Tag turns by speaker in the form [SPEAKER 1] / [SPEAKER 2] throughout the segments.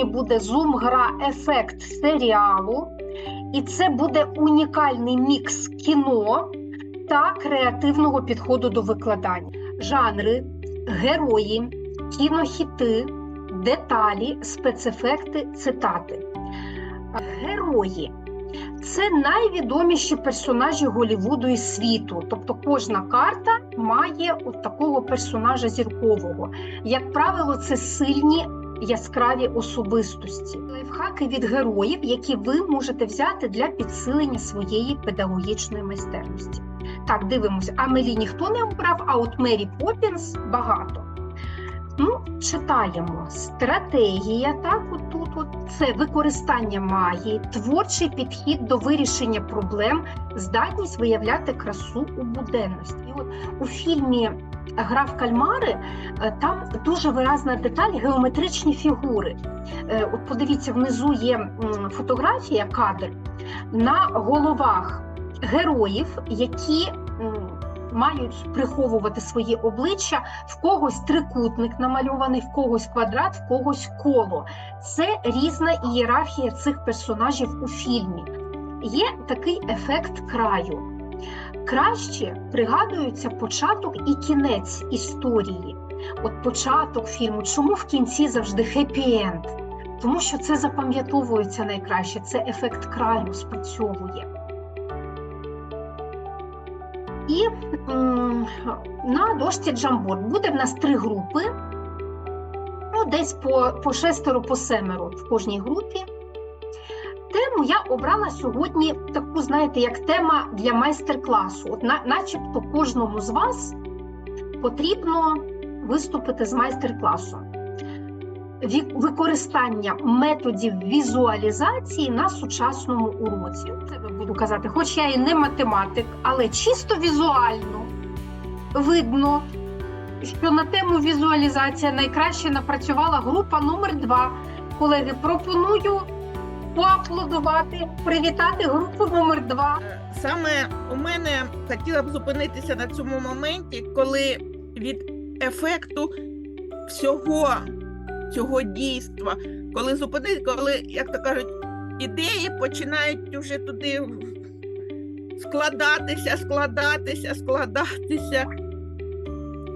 [SPEAKER 1] сьогодні буде зум-гра ефект серіалу, і це буде унікальний мікс кіно та креативного підходу до викладання. Жанри, герої, кінохіти, деталі, спецефекти, цитати. Герої це найвідоміші персонажі Голівуду і світу. Тобто кожна карта має от такого персонажа зіркового. Як правило, це сильні яскраві особистості. Лайфхаки від героїв, які ви можете взяти для підсилення своєї педагогічної майстерності. Так, дивимося. Амелі ніхто не обрав, а от Мері Поппінс багато. Ну, читаємо. Стратегія, так, от тут от, це використання магії, творчий підхід до вирішення проблем, здатність виявляти красу у буденності. І от у фільмі Гра в кальмари е, там дуже виразна деталь геометричні фігури. Е, От подивіться, внизу є фотографія, кадр на головах героїв, які мають приховувати свої обличчя, в когось трикутник намальований, в когось квадрат, в когось коло. Це різна ієрархія цих персонажів у фільмі. Є такий ефект краю. Краще пригадується початок і кінець історії. От початок фільму, чому в кінці завжди хеппі-енд? Тому що це запам'ятовується найкраще, це ефект краю спрацьовує. І м, на дошці Джамборд буде в нас три групи, ну, десь по, по шестеро, по семеро в кожній групі. Тему я обрала сьогодні таку, знаєте, як тема для майстер-класу. От на, начебто кожному з вас потрібно виступити з майстер-класом. Використання методів візуалізації на сучасному уроці. Це буду казати, хоч я і не математик, але чисто візуально видно, що на тему візуалізація найкраще напрацювала група номер 2 Колеги, пропоную поаплодувати, привітати групу номер 2
[SPEAKER 2] Саме у мене хотіла б зупинитися на цьому моменті, коли від ефекту всього цього дійства, коли зупинити, коли, як то кажуть, ідеї починають вже туди складатися, складатися, складатися.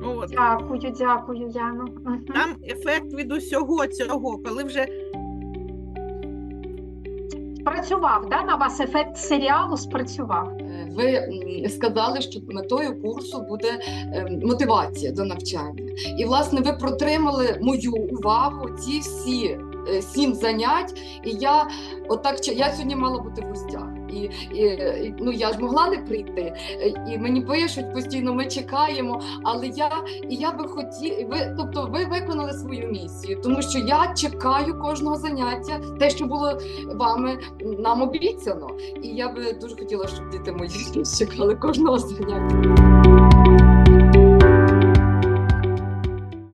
[SPEAKER 2] От.
[SPEAKER 1] Дякую, дякую, Яно.
[SPEAKER 2] Там ефект від усього цього, коли вже
[SPEAKER 1] Спрацював, да? на вас ефект серіалу спрацював.
[SPEAKER 3] Е, Ви сказали, що метою курсу буде е, мотивація до навчання. І, власне, ви протримали мою увагу ці всі е, сім занять. І я отак я сьогодні мала бути в гостях. І, і, ну я ж могла не прийти. Е, І мені пишуть постійно, ми чекаємо. Але я і я би хотів, ви, тобто, ви виконали свою місію, тому що я чекаю кожного заняття, те, що було вами нам обіцяно. І я би дуже хотіла, щоб діти мої чекали кожного заняття.